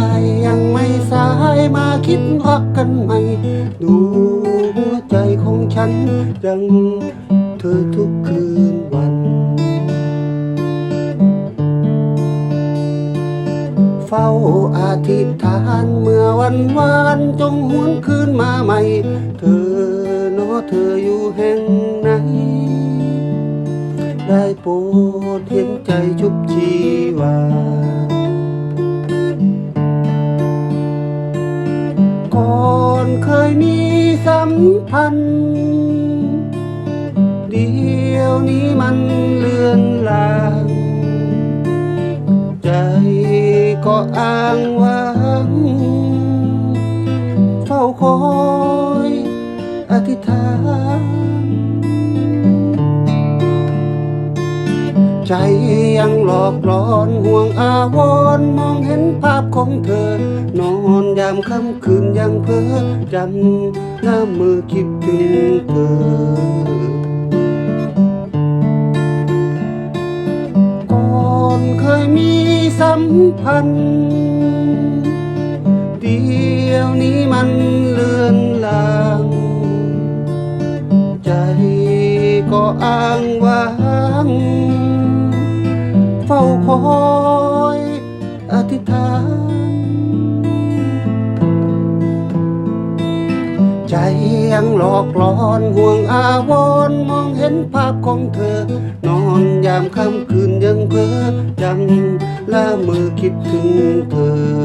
ายยังไม่สายมาคิดรักกันใหม่ ดูหัวใจของฉันยังเธอทุกคืนวัน เฝ้าอาธิษฐานเมื่อวันวานจงหวนคืนมาใหม่ เธอเนาะเธออยู่แห่งไหนได้โปรดเห็นใจชุบชีวา เคยมีสัมพันธ์ เดียวนี้มันเลือนลาง ใจก็อ้างว้างเฝ้าคอยอธิษฐาน ใจยังหลอกหลอนห่วงอาวรณ์มองเห็นภาพของเธอ นอนยามค่ำคืนยังเพ้อจำหน้ามือคิดถึงเธอก่อนเคยมีสัมพันธ์ เดียวนี้มันเลือนลาง ใจก็อ้างว้าง ฝ้าคอยอธิษฐาน ใจยังหลอกหลอนห่วงอาวรณ์มองเห็นภาพของเธอ นอนยามค่ำคืนยังเพ้อจำละมือคิดถึงเธอ